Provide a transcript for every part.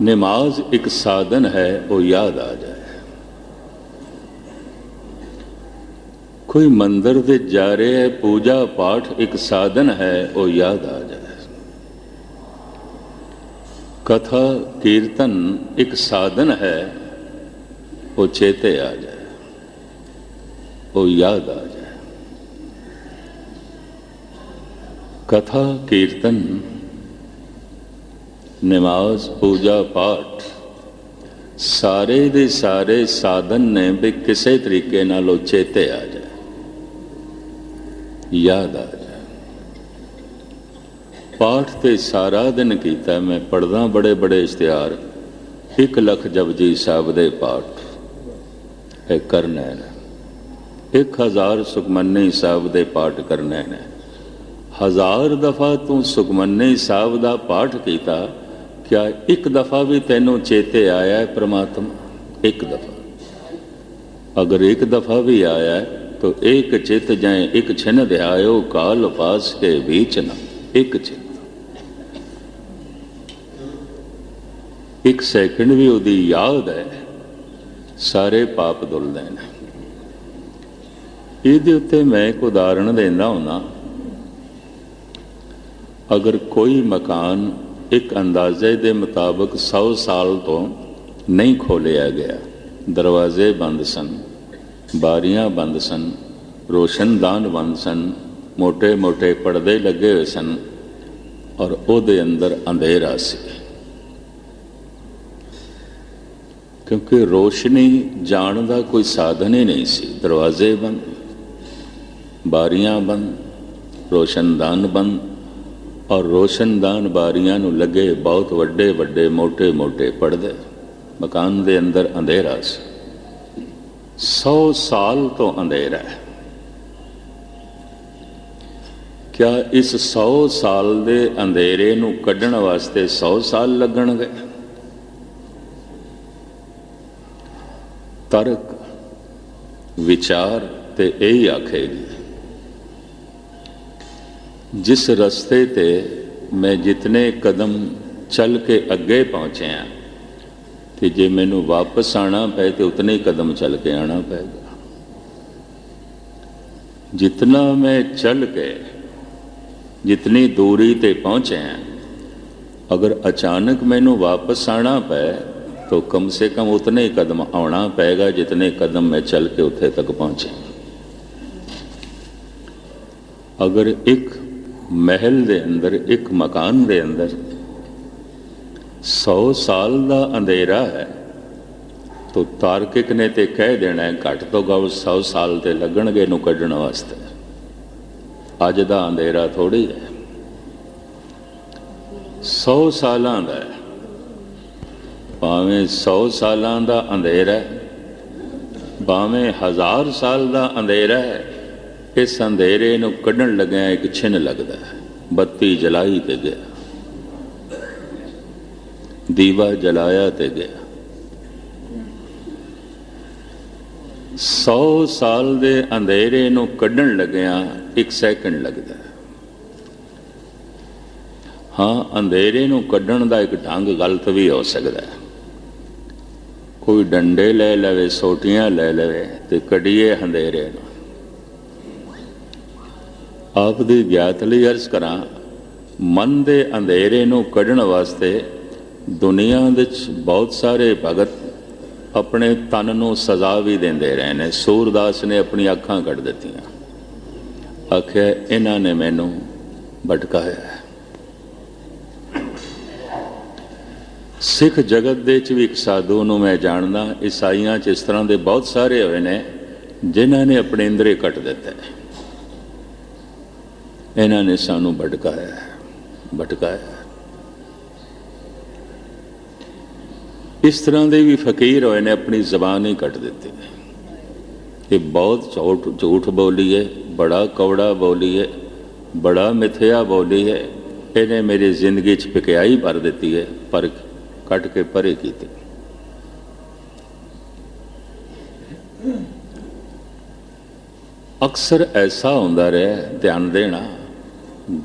ਨਮਾਜ਼ ਇੱਕ ਸਾਧਨ ਹੈ ਉਹ ਯਾਦ ਆ ਜਾਏ ਕੋਈ ਮੰਦਰ ਤੇ ਜਾ ਰਿਹਾ ਹੈ ਪੂਜਾ ਪਾਠ ਇੱਕ ਸਾਧਨ ਹੈ ਉਹ ਯਾਦ ਆ ਜਾਏ ਕਥਾ ਕੀਰਤਨ ਇੱਕ ਸਾਧਨ ਹੈ ਉਹ ਚੇਤੇ ਆ ਜਾਏ ਉਹ ਯਾਦ ਆ ਜਾਏ ਕਥਾ ਕੀਰਤਨ ਨਮਾਜ਼, ਪੂਜਾ ਪਾਠ। ਸਾਰੇ ਦੇ ਸਾਰੇ ਸਾਧਨ ਨੇ ਵੀ ਕਿਸੇ ਤਰੀਕੇ ਨਾਲ ਉਹ ਚੇਤੇ ਆ ਜਾਏ ਯਾਦ ਆ ਜਾਏ ਪਾਠ ਤੇ ਸਾਰਾ ਦਿਨ ਕੀਤਾ ਮੈਂ ਪੜਦਾ ਬੜੇ ਬੜੇ ਇਸ਼ਤਿਹਾਰ। 1 ਲੱਖ ਜਪਜੀ ਸਾਹਿਬ ਦੇ ਪਾਠ। ਇਹ ਕਰਨਾ ਹੈ 1000 ਸੁਖਮਨੀ ਸਾਹਿਬ ਦੇ ਪਾਠ ਕਰਨੇ ਨੇ। ਹਜ਼ਾਰ ਦਫਾ ਤੂੰ ਸੁਖਮਨੀ ਸਾਹਿਬ ਦਾ ਪਾਠ ਕੀਤਾ ਕਿਆ ਇੱਕ ਦਫਾ ਵੀ ਤੈਨੂੰ ਚੇਤੇ ਆਇਆ ਹੈ ਪ੍ਰਮਾਤਮਾ? ਇੱਕ ਦਫਾ। ਅਗਰ ਇੱਕ ਦਫਾ ਵੀ ਆਇਆ ਹੈ, ਤੋ ਇੱਕ ਚਿਤ ਜਾਏ, ਇੱਕ ਛਿਨ ਧਿਆਇਓ ਕਾਲ ਪਾਸ ਕੇ ਵਿੱਚ ਨਾ। ਇੱਕ ਚਿਤ। ਇੱਕ ਸੈਕਿੰਡ ਵੀ ਉਹਦੀ ਯਾਦ ਹੈ, ਸਾਰੇ ਪਾਪ ਧੁੱਲਦੇ ਨੇ ਇਹਦੇ ਉੱਤੇ ਮੈਂ ਇੱਕ ਉਦਾਹਰਣ ਦਿੰਦਾ ਹੁੰਦਾ ਅਗਰ ਕੋਈ ਮਕਾਨ ਇੱਕ ਅੰਦਾਜ਼ੇ ਦੇ ਮੁਤਾਬਕ 100 ਸਾਲ ਤੋਂ ਨਹੀਂ ਖੋਲਿਆ ਗਿਆ। ਦਰਵਾਜ਼ੇ ਬੰਦ ਸਨ, ਬਾਰੀਆਂ ਬੰਦ ਸਨ, ਰੋਸ਼ਨਦਾਨ ਬੰਦ ਸਨ, ਮੋٹے-ਮੋٹے ਪਰਦੇ ਲੱਗੇ ਹੋਏ ਸਨ ਔਰ ਉਹਦੇ ਅੰਦਰ ਅੰਧੇਰਾ ਸੀ। ਕਿਉਂਕਿ ਰੋਸ਼ਨੀ ਜਾਣ ਦਾ ਕੋਈ ਸਾਧਨ ਹੀ ਨਹੀਂ ਸੀ। ਦਰਵਾਜ਼ੇ ਬੰਦ, ਬਾਰੀਆਂ ਬੰਦ, ਰੋਸ਼ਨਦਾਨ ਬੰਦ ਔਰ ਰੋਸ਼ਨਦਾਨ ਬਾਰੀਆਂ ਨੂੰ ਲੱਗੇ ਬਹੁਤ ਵੱਡੇ ਵੱਡੇ ਮੋਟੇ ਮੋਟੇ ਪਰਦੇ ਮਕਾਨ ਦੇ ਅੰਦਰ ਅੰਧੇਰਾ ਸੀ। 100 ਸਾਲ ਤੋਂ ਅੰਧੇਰਾ ਹੈ। ਕਿਆ ਇਸ 100 ਸਾਲ ਦੇ ਅੰਧੇਰੇ ਨੂੰ ਕੱਢਣ ਵਾਸਤੇ 100 ਸਾਲ ਲੱਗਣਗੇ? ਤਰਕ, ਵਿਚਾਰ ਤੇ ਇਹ ਆਖੇਗੀ। ਜਿਸ ਰਸਤੇ ਤੇ ਮੈਂ ਜਿਤਨੇ ਕਦਮ ਚੱਲ ਕੇ ਅੱਗੇ ਪਹੁੰਚੇ ਪਹੁੰਚਿਆ, ਤੇ ਜੇ ਮੈਨੂੰ ਵਾਪਸ ਆਣਾ ਪਏ ਤੇ ਉਤਨੇ ਹੀ ਕਦਮ ਚੱਲ ਕੇ ਆਣਾ ਪਏਗਾ। ਜਿਤਨਾ ਮੈਂ ਚੱਲ ਕੇ, ਜਿਤਨੀ ਦੂਰੀ ਤੇ ਪਹੁੰਚੇ ਪਹੁੰਚਿਆ, ਅਗਰ ਅਚਾਨਕ ਮੈਨੂੰ ਵਾਪਸ ਆਣਾ ਪਏ, ਤਾਂ ਕਮ ਸੇ ਕਮ ਉਤਨੇ ਹੀ ਕਦਮ ਆਉਣਾ ਪਏਗਾ ਜਿਤਨੇ ਕਦਮ ਮੈਂ ਚੱਲ ਕੇ ਉੱਥੇ ਤੱਕ ਪਹੁੰਚੇ ਅਗਰ ਇੱਕ ਮਹਿਲ ਦੇ ਅੰਦਰ, ਇੱਕ ਮਕਾਨ ਦੇ ਅੰਦਰ 100 ਸਾਲ ਦਾ ਅੰਧੇਰਾ ਹੈ। ਤੋ ਤਾਰਕਿਕ ਨੇ ਤੇ ਕਹਿ ਦੇਣਾ ਹੈ, ਘੱਟ ਤੋਂ ਘੱਟ 100 ਸਾਲ ਤੇ ਲੱਗਣਗੇ ਨੂੰ ਕੱਢਣ ਵਾਸਤੇ। ਅੱਜ ਦਾ ਅੰਧੇਰਾ ਥੋੜੀ ਹੈ। 100 ਸਾਲਾਂ ਦਾ ਭਾਵੇਂ 100 ਸਾਲਾਂ ਦਾ ਅੰਧੇਰਾ ਭਾਵੇਂ ਹਜ਼ਾਰ ਸਾਲ ਦਾ ਅੰਧੇਰਾ ਹੈ ਇਸ ਅੰਧੇਰੇ ਨੂੰ ਕੱਢਣ ਲੱਗਿਆ ਇੱਕ ਛਿਨ ਲੱਗਦਾ ਹੈ। ਬੱਤੀ ਜਲਾਈ ਤੇ ਗਿਆ। ਦੀਵਾ ਜਲਾਇਆ ਤੇ ਗਿਆ। 100 ਸਾਲ ਦੇ ਅੰਧੇਰੇ ਨੂੰ ਕੱਢਣ ਲੱਗਿਆ ਇੱਕ ਸੈਕਿੰਡ ਲੱਗਦਾ ਹੈ। ਹਾਂ, ਅੰਧੇਰੇ ਨੂੰ ਕੱਢਣ ਦਾ ਇੱਕ ਢੰਗ ਗਲਤ ਵੀ ਹੋ ਸਕਦਾ ਹੈ। ਕੋਈ ਡੰਡੇ ਲੈ ਲਵੇ, ਸੋਟੀਆਂ ਲੈ ਲਵੇ ਤੇ ਕੱਢੀਏ ਅੰਧੇਰੇ ਨੂੰ। ਆਪ ਦੀ ਗਿਆਤ ਲਈ ਅਰਜ਼ ਕਰਾਂ, ਮਨ ਦੇ ਅੰਧੇਰੇ ਨੂੰ ਕੱਢਣ ਵਾਸਤੇ ਦੁਨੀਆ ਵਿੱਚ ਬਹੁਤ ਸਾਰੇ ਭਗਤ ਆਪਣੇ ਤਨ ਨੂੰ ਸਜ਼ਾ ਵੀ ਦਿੰਦੇ ਰਹੇ ਨੇ। ਸੂਰਦਾਸ ਨੇ ਆਪਣੀ ਅੱਖਾਂ ਕੱਢ ਦਿੱਤੀਆਂ। ਆਖਿਆ, ਇਹਨਾਂ ਨੇ ਮੈਨੂੰ ਭਟਕਾਇਆ ਸਿੱਖ ਜਗਤ ਦੇ ਚ ਵੀ ਇੱਕ ਸਾਧੂ ਨੂੰ ਮੈਂ ਜਾਣਦਾ, ਈਸਾਈਆਂ ਚ ਇਸ ਤਰ੍ਹਾਂ ਦੇ ਬਹੁਤ ਸਾਰੇ ਹੋਏ ਨੇ, ਜਿਨ੍ਹਾਂ ਨੇ ਆਪਣੇ ਇੰਦਰੇ ਕੱਟ ਦਿੱਤੇ। ਇਹਨਾਂ ਨੇ ਸਾਨੂੰ ਭਟਕਾਇਆ ਭਟਕਾਇਆ ਇਸ ਤਰ੍ਹਾਂ ਦੇ ਵੀ ਫਕੀਰ ਹੋਏ ਨੇ, ਆਪਣੀ ਜ਼ਬਾਨ ਹੀ ਕੱਟ ਦਿੱਤੀ। ਇਹ ਬਹੁਤ ਝੂਠ ਝੂਠ ਬੋਲੀ ਹੈ, ਬੜਾ ਕੌੜਾ ਬੋਲੀ ਹੈ, ਬੜਾ ਮਿਥਿਆ ਬੋਲੀ ਹੈ। ਇਹਨੇ ਮੇਰੀ ਜ਼ਿੰਦਗੀ 'ਚ ਪਕਿਆਈ ਭਰ ਦਿੱਤੀ ਹੈ, ਪਰ ਕੱਟ ਕੇ ਪਰੇ ਕੀਤੇ। ਅਕਸਰ ਐਸਾ ਹੁੰਦਾ ਰਿਹਾ, ਧਿਆਨ ਦੇਣਾ।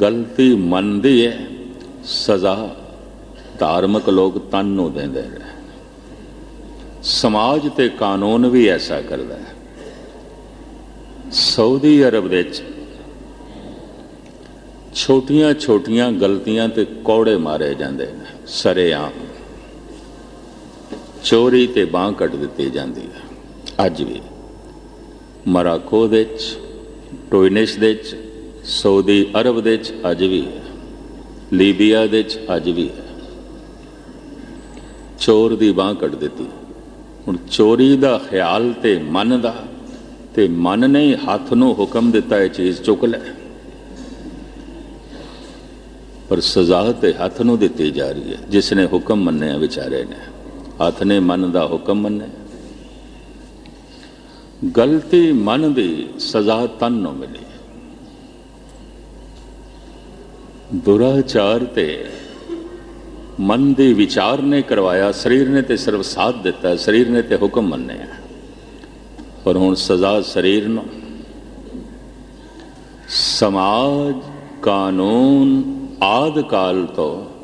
ਗਲਤੀ ਮੰਨਦੀ ਹੈ ਸਜ਼ਾ ਧਾਰਮਿਕ ਲੋਕ ਤਨ ਨੂੰ ਦਿੰਦੇ ਨੇ। ਸਮਾਜ ਤੇ ਕਾਨੂੰਨ ਵੀ ਐਸਾ ਕਰਦਾ ਹੈ। ਸਾਊਦੀ ਅਰਬ ਵਿੱਚ ਛੋਟੀਆਂ ਛੋਟੀਆਂ ਗਲਤੀਆਂ ਤੇ ਕੌੜੇ ਮਾਰੇ ਜਾਂਦੇ ਨੇ, ਸਰੇਆਮ। ਚੋਰੀ ਤੇ ਬਾਹ ਕੱਟ ਦਿੱਤੀ ਜਾਂਦੀ ਹੈ। ਅੱਜ ਵੀ। ਮਰਾਕੋ ਦੇ ਵਿੱਚ, ਟੋਇਨਿਸ ਦੇ ਵਿੱਚ ਸਾਊਦੀ ਅਰਬ ਦੇ ਵਿੱਚ ਅੱਜ ਵੀ ਹੈ, ਲੀਬੀਆ ਦੇ ਵਿੱਚ ਅੱਜ ਵੀ ਹੈ। ਚੋਰ ਦੀ ਬਾਹ ਕੱਟ ਦਿੱਤੀ। ਹੁਣ ਚੋਰੀ ਦਾ ਖਿਆਲ ਤੇ ਮਨ ਦਾ ਤੇ ਮਨ ਨੇ ਹੱਥ ਨੂੰ ਹੁਕਮ ਦਿੱਤਾ ਇਹ ਚੀਜ਼ ਚੁੱਕ ਲੈ। ਪਰ ਸਜ਼ਾ ਤੇ ਹੱਥ ਨੂੰ ਦਿੱਤੀ ਜਾ ਰਹੀ ਹੈ, ਜਿਸ ਨੇ ਹੁਕਮ ਮੰਨਿਆ ਵਿਚਾਰੇ ਨੇ। ਹੱਥ ਨੇ ਮਨ ਦਾ ਹੁਕਮ ਮੰਨਿਆ। ਗਲਤੀ ਮਨ ਦੀ ਸਜ਼ਾ ਤਨ ਨੂੰ ਮਿਲੀ। ਦੁਰਾਚਾਰ ਤੇ ਮਨ ਦੇ ਵਿਚਾਰ ਨੇ ਕਰਵਾਇਆ, ਸਰੀਰ ਨੇ ਤੇ ਸਿਰਫ ਸਾਥ ਦਿੱਤਾ, ਸਰੀਰ ਨੇ ਤੇ ਹੁਕਮ ਮੰਨਿਆ। ਪਰ ਹੁਣ ਸਜ਼ਾ ਸਰੀਰ ਨੂੰ। ਸਮਾਜ, ਕਾਨੂੰਨ, ਆਦ ਕਾਲ ਤੋਂ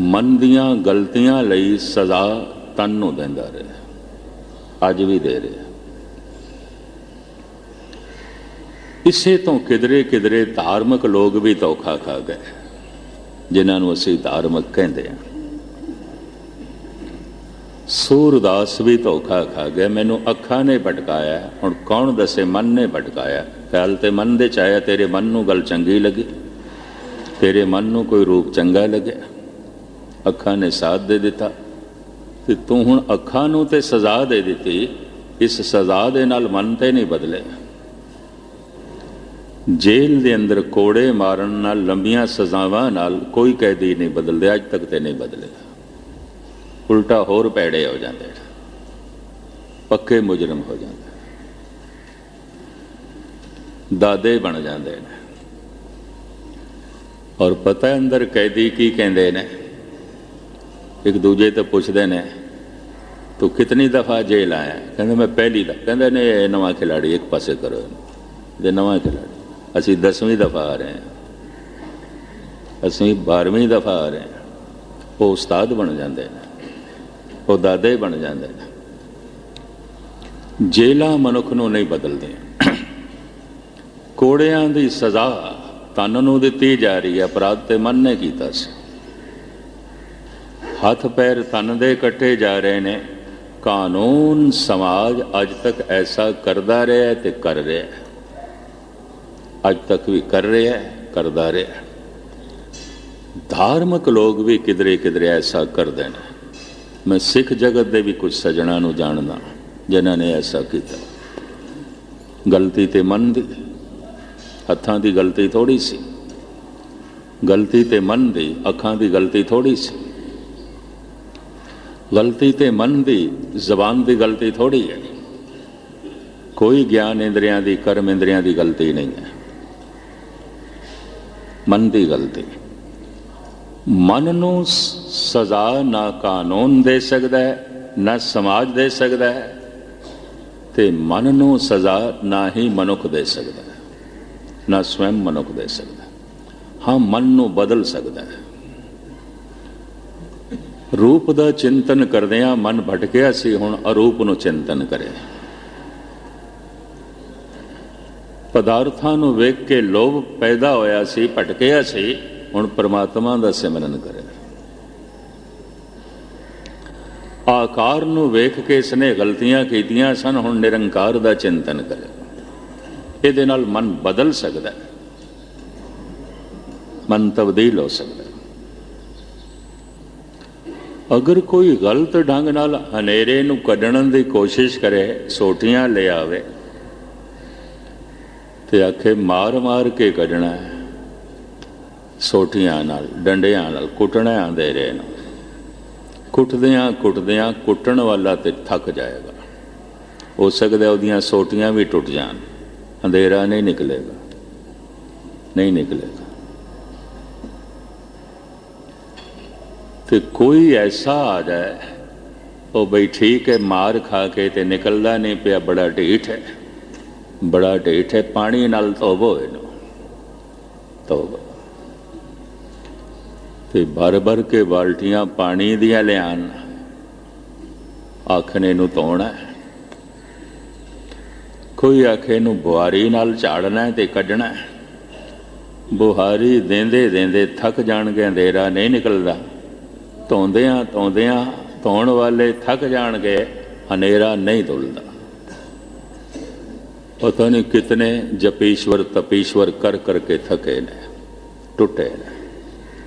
ਮਨ ਦੀਆਂ ਗਲਤੀਆਂ ਲਈ ਸਜ਼ਾ ਤਨ ਨੂੰ ਦਿੰਦਾ ਰਿਹਾ। ਅੱਜ ਵੀ ਦੇ ਰਿਹਾ। ਇਸੇ ਤੋਂ ਕਿਦਰੇ ਕਿਦਰੇ ਧਾਰਮਿਕ ਲੋਕ ਵੀ ਧੋਖਾ ਖਾ ਗਏ, ਜਿਨ੍ਹਾਂ ਨੂੰ ਅਸੀਂ ਧਾਰਮਿਕ ਕਹਿੰਦੇ ਹਾਂ। ਸੂਰਦਾਸ ਵੀ ਧੋਖਾ ਖਾ ਗਿਆ ਮੈਨੂੰ ਅੱਖਾਂ ਨੇ ਭਟਕਾਇਆ, ਹੁਣ ਕੌਣ ਦੱਸੇ ਮਨ ਨੇ ਭਟਕਾਇਆ? ਖਿਆਲ ਤੇ ਮਨ ਦੇ ਚਾਇਆ ਤੇਰੇ ਮਨ ਨੂੰ ਗੱਲ ਚੰਗੀ ਲੱਗੀ? ਤੇਰੇ ਮਨ ਨੂੰ ਕੋਈ ਰੂਪ ਚੰਗਾ ਲੱਗਿਆ? ਅੱਖਾਂ ਨੇ ਸਾਥ ਦੇ ਦਿੱਤਾ। ਤੇ ਤੂੰ ਹੁਣ ਅੱਖਾਂ ਨੂੰ ਤੇ ਸਜ਼ਾ ਦੇ ਦਿੱਤੀ, ਇਸ ਸਜ਼ਾ ਦੇ ਨਾਲ ਮਨ ਤੇ ਨਹੀਂ ਬਦਲੇ ਜੇਲ੍ਹ ਦੇ ਅੰਦਰ ਕੋੜੇ ਮਾਰਨ ਨਾਲ, ਲੰਬੀਆਂ ਸਜ਼ਾਵਾਂ ਨਾਲ ਕੋਈ ਕੈਦੀ ਨਹੀਂ ਬਦਲਦੇ, ਅੱਜ ਤੱਕ ਤੇ ਨਹੀਂ ਬਦਲੇ ਉਲਟਾ ਹੋਰ ਪੈੜੇ ਹੋ ਜਾਂਦੇ ਪੱਕੇ ਮੁਜਰਮ ਹੋ ਜਾਂਦੇ ਦਾਦੇ ਬਣ ਜਾਂਦੇ ਨੇ। ਔਰ ਪਤਾ ਅੰਦਰ ਕੈਦੀ ਕੀ ਕਹਿੰਦੇ ਨੇ? ਇੱਕ ਦੂਜੇ ਤੋਂ ਪੁੱਛਦੇ ਨੇ, ਤੂੰ ਕਿਤਨੀ ਦਫਾ ਜੇਲ੍ਹ ਆਇਆ? ਕਹਿੰਦਾ, ਮੈਂ ਪਹਿਲੀ ਦਫਾ ਕਹਿੰਦੇ ਨੇ ਇਹ ਨਵਾਂ ਖਿਲਾੜੀ ਇੱਕ ਪਾਸੇ ਕਰੋ ਇਹਨੂੰ। ਨਵਾਂ ਖਿਲਾੜੀ ਅਸੀਂ 10ਵੀਂ ਦਫਾ ਆ ਰਹੇ ਹਾਂ। ਅਸੀਂ 12ਵੀਂ ਦਫਾ ਆ ਰਹੇ ਹਾਂ। ਉਹ ਉਸਤਾਦ ਬਣ ਜਾਂਦੇ ਨੇ। ਉਹ ਦਾਦੇ ਬਣ ਜਾਂਦੇ ਨੇ। ਜੇਲਾਂ ਮਨੁੱਖ ਨੂੰ ਨਹੀਂ ਬਦਲਦੀਆਂ। ਕੋੜਿਆਂ ਦੀ ਸਜ਼ਾ ਤਨ ਨੂੰ ਦਿੱਤੀ ਜਾ ਰਹੀ ਹੈ। ਅਪਰਾਧ ਤੇ ਮਨ ਨੇ ਕੀਤਾ ਸੀ। ਹੱਥ ਪੈਰ ਤਨ ਦੇ ਕੱਟੇ ਜਾ ਰਹੇ ਨੇ। ਕਾਨੂੰਨ ਸਮਾਜ ਅੱਜ ਤੱਕ ਐਸਾ ਕਰਦਾ ਰਿਹਾ ਹੈ ਤੇ ਕਰ ਰਿਹਾ ਹੈ। ਅੱਜ ਤੱਕ ਵੀ ਕਰ ਰਿਹਾ ਹੈ, ਕਰਦਾ ਰਿਹਾ ਹੈ। ਧਾਰਮਿਕ ਲੋਕ ਵੀ ਕਿਧਰੇ ਕਿਧਰੇ ਐਸਾ ਕਰਦੇ ਨੇ ਮੈਂ ਸਿੱਖ ਜਗਤ ਦੇ ਵੀ ਕੁਝ ਸਜਣਾ ਨੂੰ ਜਾਣਦਾ, ਜਿਨ੍ਹਾਂ ਨੇ ਐਸਾ ਕੀਤਾ। ਗਲਤੀ ਤੇ ਮਨ ਦੀ, ਹੱਥਾਂ ਦੀ ਗਲਤੀ ਥੋੜੀ ਸੀ। ਗਲਤੀ ਤੇ ਮਨ ਦੀ, ਅੱਖਾਂ ਦੀ ਗਲਤੀ ਥੋੜੀ ਸੀ। ਗਲਤੀ ਤੇ ਮਨ ਦੀ, ਜ਼ਬਾਨ ਦੀ ਗਲਤੀ ਥੋੜੀ ਹੈ। ਕੋਈ ਗਿਆਨ ਇੰਦਰੀਆਂ ਦੀ, ਕਰਮ ਇੰਦਰੀਆਂ ਦੀ ਗਲਤੀ ਨਹੀਂ ਹੈ। ਮਨ ਦੀ। ਗਲਤੀ ਮਨ ਨੂੰ ਸਜ਼ਾ ਨਾ ਕਾਨੂੰਨ ਦੇ ਸਕਦਾ ਹੈ, ਨਾ ਸਮਾਜ ਦੇ ਸਕਦਾ ਹੈ, ਤੇ ਮਨ ਨੂੰ ਸਜ਼ਾ ਨਾ ਹੀ ਮਨੁੱਖ ਦੇ ਸਕਦਾ ਹੈ, ਨਾ ਸਵੈਮ ਮਨੁੱਖ ਦੇ ਸਕਦਾ ਹਾਂ। ਮਨ ਨੂੰ ਬਦਲ ਸਕਦਾ ਹੈ। ਰੂਪ ਦਾ ਚਿੰਤਨ ਕਰਦਿਆਂ ਮਨ ਭਟਕਿਆ ਸੀ, ਹੁਣ ਅਰੂਪ ਨੂੰ ਚਿੰਤਨ ਕਰੇ ਪਦਾਰਥਾਂ ਨੂੰ ਵੇਖ ਕੇ ਲੋਭ ਪੈਦਾ ਹੋਇਆ ਸੀ, ਭਟਕਿਆ ਸੀ, ਹੁਣ ਪ੍ਰਮਾਤਮਾ ਦਾ ਸਿਮਰਨ ਕਰੇ। ਆਕਾਰ ਨੂੰ ਵੇਖ ਕੇ ਇਸਨੇ ਗਲਤੀਆਂ ਕੀਤੀਆਂ ਸਨ, ਹੁਣ ਨਿਰੰਕਾਰ ਦਾ ਚਿੰਤਨ ਕਰੇ। ਇਹਦੇ ਨਾਲ ਮਨ ਬਦਲ ਸਕਦਾ ਹੈ। ਮਨ ਤਬਦੀਲ ਹੋ ਸਕਦਾ ਅਗਰ ਕੋਈ ਗਲਤ ਢੰਗ ਨਾਲ ਹਨੇਰੇ ਨੂੰ ਕੱਢਣ ਦੀ ਕੋਸ਼ਿਸ਼ ਕਰੇ ਸੋਟੀਆਂ ਲੈ ਆਵੇ ਤੇ ਆਖੇ, ਮਾਰ ਮਾਰ ਕੇ ਕੱਢਣਾ ਹੈ। ਸੋਟੀਆਂ ਨਾਲ, ਡੰਡਿਆਂ ਨਾਲ ਕੁੱਟਣਾ ਆਂਦੇ ਰਹੇ ਨੇ ਕੁੱਟਦਿਆਂ ਕੁੱਟਦਿਆਂ ਕੁੱਟਣ ਵਾਲਾ ਤੇ ਥੱਕ ਜਾਏਗਾ। ਹੋ ਸਕਦਾ ਉਹਦੀਆਂ ਸੋਟੀਆਂ ਵੀ ਟੁੱਟ ਜਾਣ। ਅੰਧੇਰਾ ਨਹੀਂ ਨਿਕਲੇਗਾ। ਨਹੀਂ ਨਿਕਲੇਗਾ। ਤੇ ਕੋਈ ਐਸਾ ਆ ਜਾਏ, ਉਹ ਬਈ ਠੀਕ ਹੈ, ਮਾਰ ਖਾ ਕੇ ਤੇ ਨਿਕਲਦਾ ਨਹੀਂ ਪਿਆ, ਬੜਾ ਢੀਠ ਹੈ। ਬੜਾ ਢੀਠ ਹੈ, ਪਾਣੀ ਨਾਲ ਧੋਵੋ ਇਹਨੂੰ। ਧੋਵੋ। ਤੇ ਭਰ ਭਰ ਕੇ ਬਾਲਟੀਆਂ ਪਾਣੀ ਦੀਆਂ ਲਿਆਣ। ਆਖਣੇ ਨੂੰ ਧੋਣਾ ਕੋਈ ਆਖੇ ਨੂੰ ਬੁਹਾਰੀ ਨਾਲ ਝਾੜਨਾ ਹੈ ਤੇ ਕੱਢਣਾ ਬੁਹਾਰੀ ਦੇਂਦੇ ਦੇਂਦੇ ਥੱਕ ਜਾਣਗੇ ਅੰਧੇਰਾ ਨਹੀਂ ਨਿਕਲਦਾ। ਧੋਂਦਿਆਂ ਧੋਂਦਿਆਂ ਧੋਣ ਵਾਲੇ ਥੱਕ ਜਾਣਗੇ, ਹਨੇਰਾ ਨਹੀਂ ਧੁਲਦਾ। ਪਤਾ ਨਹੀਂ ਕਿਤਨੇ ਜਪੀਸ਼ਵਰ ਤਪੀਸ਼ਵਰ ਕਰ ਕਰਕੇ ਥਕੇ ਨੇ ਟੁੱਟੇ ਨੇ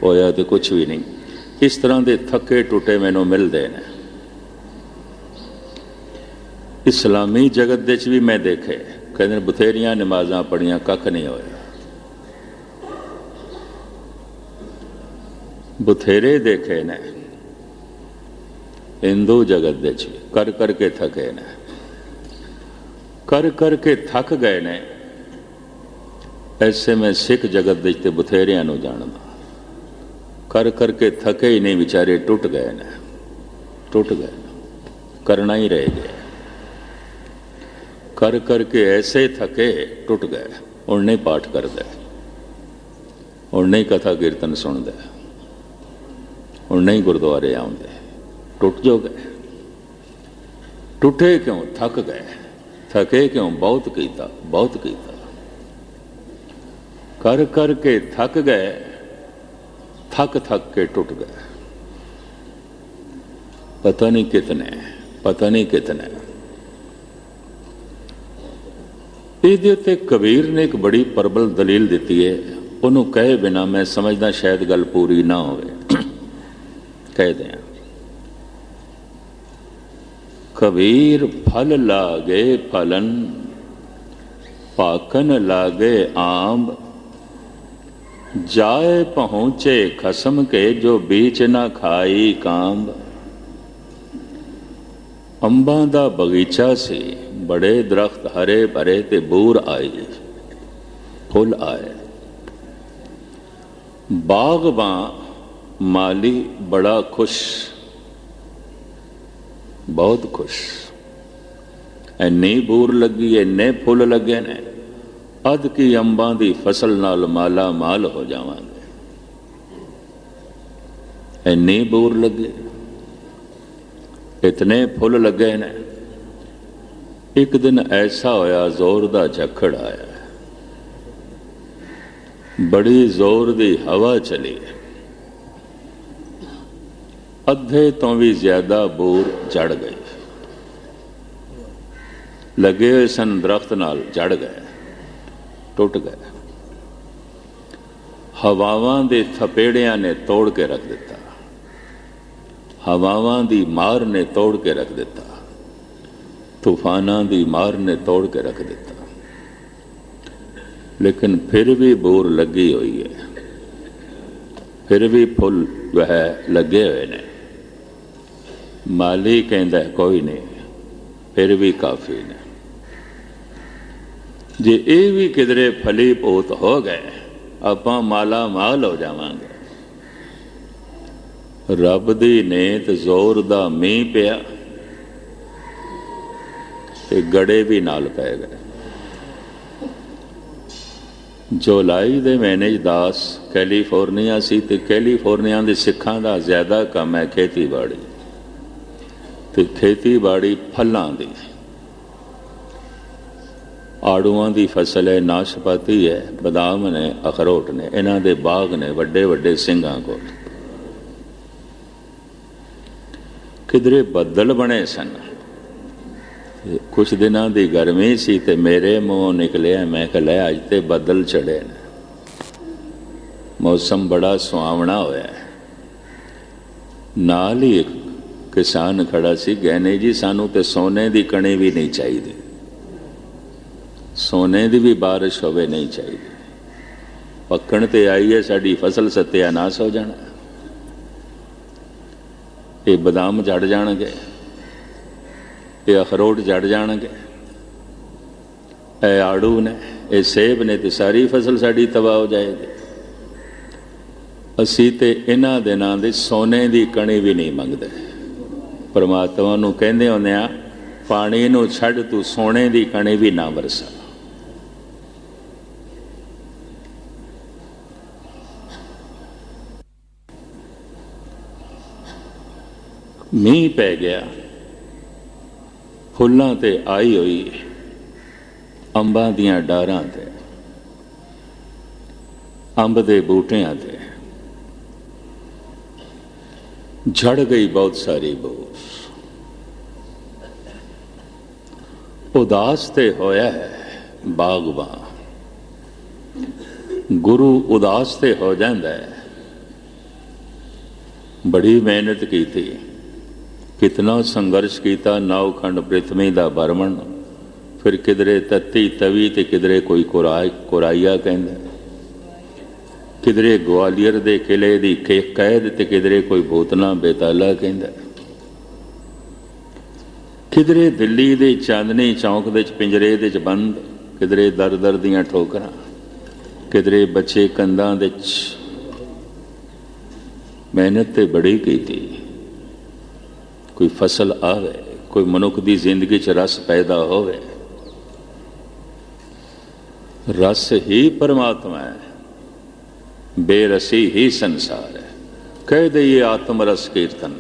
ਹੋਇਆ ਤੇ ਕੁਝ ਵੀ ਨਹੀਂ ਇਸ ਤਰ੍ਹਾਂ ਦੇ ਥੱਕੇ ਟੁੱਟੇ ਮੈਨੂੰ ਮਿਲਦੇ ਨੇ ਇਸਲਾਮੀ ਜਗਤ ਦੇ ਵਿੱਚ ਵੀ ਮੈਂ ਦੇਖੇ ਕਹਿੰਦੇ ਨੇ ਬਥੇਰੀਆਂ ਨਮਾਜ਼ਾਂ ਪੜੀਆਂ ਕੱਖ ਨਹੀਂ ਹੋਇਆ ਬਥੇਰੇ ਦੇਖੇ ਨੇ ਹਿੰਦੂ ਜਗਤ ਦੇ ਵਿੱਚ ਵੀ, ਕਰ ਕਰਕੇ ਥਕੇ ਨੇ ਕਰ ਕਰਕੇ ਥੱਕ ਗਏ ਨੇ, ਐਸੇ ਮੈਂ ਸਿੱਖ ਜਗਤ ਵਿੱਚ ਤੇ ਬਥੇਰਿਆਂ ਨੂੰ ਜਾਣਦਾ। ਕਰ ਕਰਕੇ ਥਕੇ ਹੀ ਨਹੀਂ ਵਿਚਾਰੇ, ਟੁੱਟ ਗਏ ਨੇ, ਟੁੱਟ ਗਏ ਕਰਨਾ ਹੀ ਰਹਿ ਗਿਆ। ਕਰ ਕਰਕੇ ਐਸੇ ਥਕੇ, ਟੁੱਟ ਗਏ, ਹੁਣ ਨਹੀਂ ਪਾਠ ਕਰਦਾ, ਹੁਣ ਨਹੀਂ ਕਥਾ ਕੀਰਤਨ ਸੁਣਦਾ, ਹੁਣ ਨਹੀਂ ਗੁਰਦੁਆਰੇ ਆਉਂਦੇ, ਟੁੱਟ ਜੋ ਗਏ। ਟੁੱਟੇ ਕਿਉਂ? ਥੱਕ ਗਏ। ਥਕੇ ਕਿਉਂ ਬਹੁਤ ਕੀਤਾ ਬਹੁਤ ਕੀਤਾ। ਕਰ ਕੇ ਥੱਕ ਗਏ, ਥੱਕ ਥੱਕ ਕੇ ਟੁੱਟ ਗਏ। ਪਤਾ ਨਹੀਂ ਕਿਤਨੇ, ਪਤਾ ਨਹੀਂ ਕਿਤਨੇ। ਇਹਦੇ ਉੱਤੇ ਕਬੀਰ ਨੇ ਇੱਕ ਬੜੀ ਪ੍ਰਬਲ ਦਲੀਲ ਦਿੱਤੀ ਹੈ। ਉਹਨੂੰ ਕਹੇ ਬਿਨਾ ਮੈਂ ਸਮਝਦਾ ਸ਼ਾਇਦ ਗੱਲ ਪੂਰੀ ਨਾ ਹੋਵੇ। ਕਹਿ ਦਿਆਂ। ਕਬੀਰ ਫਲ ਲਾਗੇ ਫਲਨ ਪਾਕਨ ਲਾਗੇ ਆਂਬ ਜਾਏ ਪਹੁੰਚੇ ਖਸਮ ਕੇ ਜੋ ਬੀਚ ਨਾ ਖਾਈ ਕਾਂਬ ਅੰਬਾਂ ਦਾ ਬਗੀਚਾ ਸੀ ਬੜੇ ਦਰਖਤ ਹਰੇ ਭਰੇ ਤੇ ਬੂਰ ਆਈ ਫੁੱਲ ਆਏ ਬਾਗਬਾਨ ਮਾਲੀ ਬੜਾ ਖੁਸ਼ ਬਹੁਤ ਖੁਸ਼। ਐਨੀ ਬੂਰ ਲੱਗੀ ਐਨੇ ਫੁੱਲ ਲੱਗੇ ਨੇ। ਅਦ ਕੀ ਅੰਬਾਂ ਦੀ ਫਸਲ ਨਾਲ ਮਾਲਾ ਮਾਲ ਹੋ ਜਾਵਾਂਗੇ। ਐਨੀ ਬੂਰ ਲੱਗੇ। ਇਤਨੇ ਫੁੱਲ ਲੱਗੇ ਨੇ। ਇੱਕ ਦਿਨ ਐਸਾ ਹੋਇਆ, ਜ਼ੋਰ ਦਾ ਝੱਖੜ ਆਇਆ। ਬੜੀ ਜ਼ੋਰ ਦੀ ਹਵਾ ਚਲੀ। ਅੱਧੇ ਤੋਂ ਵੀ ਜ਼ਿਆਦਾ ਬੋਰ ਜੜ ਗਏ। ਲੱਗੇ ਹੋਏ ਸਨ ਦਰਖਤ ਨਾਲ ਜੜ ਗਏ, ਟੁੱਟ ਗਏ। ਹਵਾਵਾਂ ਦੇ ਥਪੇੜਿਆਂ ਨੇ ਤੋੜ ਕੇ ਰੱਖ ਦਿੱਤਾ। ਹਵਾਵਾਂ ਦੀ ਮਾਰ ਨੇ ਤੋੜ ਕੇ ਰੱਖ ਦਿੱਤਾ। ਤੂਫਾਨਾਂ ਦੀ ਮਾਰ ਨੇ ਤੋੜ ਕੇ ਰੱਖ ਦਿੱਤਾ। ਲੇਕਿਨ ਫਿਰ ਵੀ ਬੋਰ ਲੱਗੀ ਹੋਈ ਹੈ। ਫਿਰ ਵੀ ਫੁੱਲ ਵਹ ਲੱਗੇ ਹੋਏ ਨੇ। ਮਾਲੀ ਕਹਿੰਦਾ ਕੋਈ ਨਹੀਂ, ਫਿਰ ਵੀ ਕਾਫੀ ਨੇ। ਜੇ ਇਹ ਵੀ ਕਿਧਰੇ ਫਲੀ ਪੋਤ ਹੋ ਗਏ, ਆਪਾਂ ਮਾਲਾ ਮਾਲ ਹੋ ਜਾਵਾਂਗੇ। ਰੱਬ ਦੀ ਨੇਤ ਜ਼ੋਰ ਦਾ ਮੀਂਹ ਪਿਆ ਤੇ ਗੜੇ ਵੀ ਨਾਲ ਪੈ ਗਏ। ਜੁਲਾਈ ਦੇ ਮਹੀਨੇ 'ਚ ਦਾਸ ਕੈਲੀਫੋਰਨੀਆ ਸੀ ਤੇ ਕੈਲੀਫੋਰਨੀਆ ਦੇ ਸਿੱਖਾਂ ਦਾ ਜ਼ਿਆਦਾ ਕੰਮ ਹੈ ਖੇਤੀਬਾੜੀ। ਤੇ ਖੇਤੀਬਾੜੀ ਫਲਾਂ ਦੀ। ਆੜੂਆਂ ਦੀ ਫਸਲ ਹੈ, ਨਾਸ਼ਪਾਤੀ ਹੈ, ਬਦਾਮ ਨੇ, ਅਖਰੋਟ ਨੇ, ਇਹਨਾਂ ਦੇ ਬਾਗ ਨੇ ਵੱਡੇ ਵੱਡੇ ਸਿੰਘਾਂ ਕੋਲ। ਕਿਧਰੇ ਬੱਦਲ ਬਣੇ ਸਨ। ਕੁਝ ਦਿਨਾਂ ਦੀ ਗਰਮੀ ਸੀ ਤੇ ਮੇਰੇ ਮੂੰਹ ਨਿਕਲਿਆ, ਮੈਂ ਕਿਹਾ, ਲੈ ਅੱਜ ਤੇ ਬੱਦਲ ਚੜੇ ਨੇ। ਮੌਸਮ ਬੜਾ ਸੁਹਾਵਣਾ ਹੋਇਆ ਨਾਲ ਹੀ ਇੱਕ ਕਿਸਾਨ ਖੜਾ ਸੀ, ਗਹਿਣੇ ਜੀ, ਸਾਨੂੰ ਤੇ ਸੋਨੇ ਦੀ ਕਣੀ ਵੀ ਨਹੀਂ ਚਾਹੀਦੀ। ਸੋਨੇ ਦੀ ਵੀ ਬਾਰਿਸ਼ ਹੋਵੇ ਨਹੀਂ ਚਾਹੀਦੀ। ਪੱਕਣ ਤੇ ਆਈ ਹੈ, ਸਾਡੀ ਫਸਲ ਸਤਿਆਨਾਸ਼ ਹੋ ਜਾਣਾ। ਇਹ ਬਦਾਮ ਝੜ ਜਾਣਗੇ, ਇਹ ਅਖਰੋਟ ਝੜ ਜਾਣਗੇ, ਇਹ ਆੜੂ ਨੇ, ਇਹ ਸੇਬ ਨੇ ਤੇ ਸਾਰੀ ਫਸਲ ਸਾਡੀ ਤਬਾਹ ਹੋ ਜਾਏਗੀ। ਅਸੀਂ ਤੇ ਇਹਨਾਂ ਦਿਨਾਂ ਦੇ ਸੋਨੇ ਦੀ ਕਣੀ ਵੀ ਨਹੀਂ ਮੰਗਦੇ। ਪਰਮਾਤਮਾ ਨੂੰ ਕਹਿੰਦੇ ਹੁੰਦੇ ਆ, ਪਾਣੀ ਨੂੰ ਛੱਡ ਤੂੰ ਸੋਨੇ ਦੀ ਕਣੀ ਵੀ ਨਾ ਵਰਸਾ। ਮੀਂਹ ਪੈ ਗਿਆ। ਫੁੱਲਾਂ ਤੇ ਆਈ ਹੋਈ ਅੰਬਾਂ ਦੀਆਂ ਡਾਰਾਂ ਤੇ, ਅੰਬ ਦੇ ਬੂਟਿਆਂ ਤੇ। ਝੜ ਗਈ ਬਹੁਤ ਸਾਰੀ ਬੋਸ ਉਦਾਸ ਤੇ ਹੋਇਆ ਹੈ ਬਾਗਬਾਨ। ਗੁਰੂ ਉਦਾਸ ਤੇ ਹੋ ਜਾਂਦਾ ਹੈ। ਬੜੀ ਮਿਹਨਤ ਕੀਤੀ। ਕਿਤਨਾ ਸੰਘਰਸ਼ ਕੀਤਾ ਨੌਖੰਡ ਪ੍ਰਿਥਵੀ ਦਾ ਬਰਮਣ ਫਿਰ ਕਿਧਰੇ ਤਤੀ ਤਵੀ ਤੇ ਕਿਧਰੇ ਕੋਈ ਕੁਰਾਈ ਕੁਰਾਈਆ ਕਹਿੰਦਾ। ਕਿਧਰੇ ਗਵਾਲੀਅਰ ਦੇ ਕਿਲੇ ਦੀ ਕ- ਕੈਦ ਤੇ ਕਿਧਰੇ ਕੋਈ ਬੋਤਲਾਂ ਬੇਤਾਲਾ ਕਹਿੰਦਾ। ਕਿਧਰੇ ਦਿੱਲੀ ਦੇ ਚਾਂਦਨੀ ਚੌਂਕ ਦੇ ਚ ਪਿੰਜਰੇ ਦੇ ਚ ਬੰਦ, ਕਿਧਰੇ ਦਰ ਦਰ ਦੀਆਂ ਠੋਕਰਾਂ, ਕਿਧਰੇ ਬੱਚੇ ਕੰਧਾਂ ਦੇ ਚ ਮਿਹਨਤ ਤੇ ਬੜੀ ਕੀਤੀ। ਕੋਈ ਫਸਲ ਆਵੇ, ਕੋਈ ਮਨੁੱਖ ਦੀ ਜ਼ਿੰਦਗੀ ਚ ਰਸ ਪੈਦਾ ਹੋਵੇ। ਰਸ ਹੀ ਪਰਮਾਤਮਾ ਹੈ। ਬੇਰਸੀ ਹੀ ਸੰਸਾਰ ਹੈ। ਕਹਿ ਦਈਏ ਆਤਮ ਰਸ ਕੀਰਤਨ।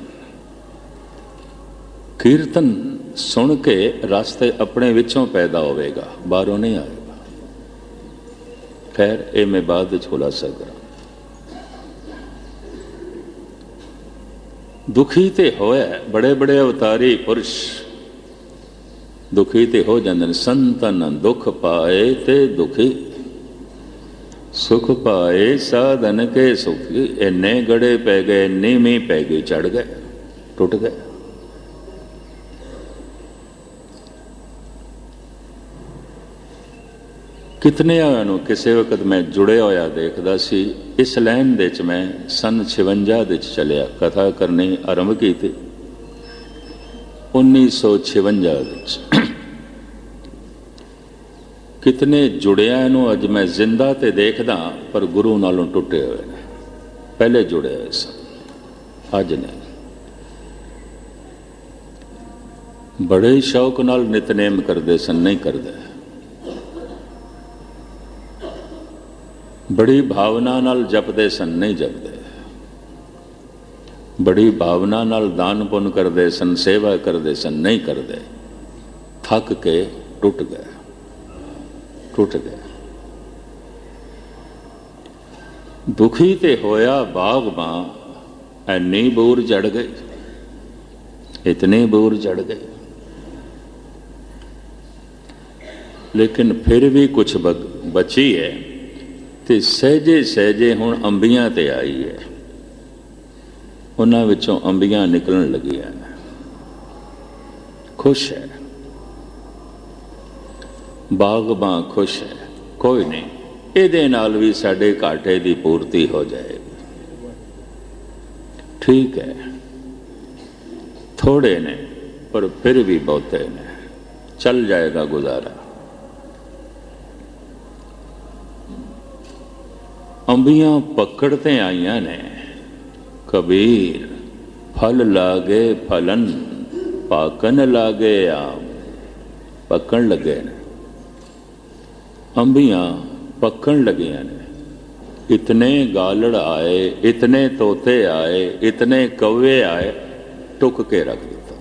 ਕੀਰਤਨ ਸੁਣ ਕੇ ਰਸਤੇ ਆਪਣੇ ਵਿੱਚੋਂ ਪੈਦਾ ਹੋਵੇਗਾ, ਬਾਹਰੋਂ ਨਹੀਂ ਆਏਗਾ। ਖੈਰ, ਇਹ ਮੈਂ ਬਾਅਦ ਵਿੱਚ ਖੁਲਾਸਾ ਕਰਾਂ। ਦੁਖੀ ਤੇ ਹੋਇਆ ਬੜੇ ਬੜੇ ਅਵਤਾਰੀ ਪੁਰਸ਼। ਦੁਖੀ ਤੇ ਹੋ ਜਾਂਦੇ ਨੇ, ਸੰਤਨ ਦੁਖ ਪਾਏ ਤੇ ਦੁਖੀ। ਸੁਖ ਪਾਏ ਸਾਧਨ ਕੇ ਸੁਖ। ਇੰਨੇ ਗੜੇ ਪੈ ਗਏ ਨੀਵੀਂ ਪੈ ਗਈ ਚੜ ਗਏ, ਟੁੱਟ ਗਏ। ਕਿਤਨਿਆਂ ਨੂੰ ਕਿਸੇ ਵਕਤ ਮੈਂ ਜੁੜਿਆ ਹੋਇਆ ਦੇਖਦਾ ਸੀ, ਇਸ ਲਾਈਨ ਦੇ ਚ ਮੈਂ ਸਨ 56 ਦੇ ਚ ਚਲਿਆ, ਕਥਾ ਕਰਨੀ ਆਰੰਭ ਕੀਤੀ। 1956 ਵਿੱਚ ਕਿਤਨੇ ਜੁੜਿਆ ਇਹਨੂੰ ਅੱਜ ਮੈਂ ਜ਼ਿੰਦਾ ਤੇ ਦੇਖਦਾ, ਪਰ ਗੁਰੂ ਨਾਲੋਂ ਟੁੱਟੇ ਹੋਏ ਨੇ। ਪਹਿਲੇ ਜੁੜੇ ਹੋਏ ਸਨ। ਅੱਜ ਨਹੀਂ ਬੜੇ ਸ਼ੌਕ ਨਾਲ ਨਿਤਨੇਮ ਕਰਦੇ ਸਨ, ਨਹੀਂ ਕਰਦੇ। ਬੜੀ ਭਾਵਨਾ ਨਾਲ ਜਪਦੇ ਸਨ, ਨਹੀਂ ਜਪਦੇ। ਬੜੀ ਭਾਵਨਾ ਨਾਲ ਦਾਨ ਪੁੰਨ ਕਰਦੇ ਸਨ, ਸੇਵਾ ਕਰਦੇ ਸਨ, ਨਹੀਂ ਕਰਦੇ। ਥੱਕ ਕੇ ਟੁੱਟ ਗਏ। ਟੁੱਟ ਗਿਆ। ਦੁਖੀ ਤੇ ਹੋਇਆ ਬਾਗਬਾਂ ਐਨੀ ਬੂਰ ਜੜ ਗਏ ਇਤਨੇ ਬੋਰ ਜੜ ਗਏ ਲੇਕਿਨ ਫਿਰ ਵੀ ਕੁਝ ਬਚੀ ਹੈ ਤੇ ਸਹਜੇ ਸਹਜੇ ਹੁਣ ਅੰਬੀਆਂ ਤੇ ਆਈ ਹੈ। ਉਹਨਾਂ ਵਿੱਚੋਂ ਅੰਬੀਆਂ ਨਿਕਲਣ ਲੱਗੀਆਂ। ਖੁਸ਼ ਹੈ। ਬਾਗਬਾਂ ਖੁਸ਼ ਹੈ। ਕੋਈ ਨਹੀਂ, ਇਹਦੇ ਨਾਲ ਵੀ ਸਾਡੇ ਘਾਟੇ ਦੀ ਪੂਰਤੀ ਹੋ ਜਾਏਗੀ। ਠੀਕ ਹੈ। ਥੋੜੇ ਨੇ, ਪਰ ਫਿਰ ਵੀ ਬਹੁਤੇ ਨੇ। ਚੱਲ ਜਾਏਗਾ ਗੁਜ਼ਾਰਾ। ਅੰਬੀਆਂ ਪਕੜ ਤੇ ਆਈਆਂ ਨੇ। ਕਬੀਰ, ਫਲ ਲਾਗੇ ਫਲਨ, ਪਾਕਨ ਲਾਗੇ ਆਮ। ਪੱਕਣ ਲੱਗੇ ਨੇ। ਅੰਬੀਆਂ ਪੱਕਣ ਲੱਗੀਆਂ ਨੇ। ਇਤਨੇ ਗਾਲੜ ਆਏ, ਇਤਨੇ ਤੋਤੇ ਆਏ, ਇਤਨੇ ਕਵੇ ਆਏ, ਟੁੱਕ ਕੇ ਰੱਖ ਦਿੱਤਾ।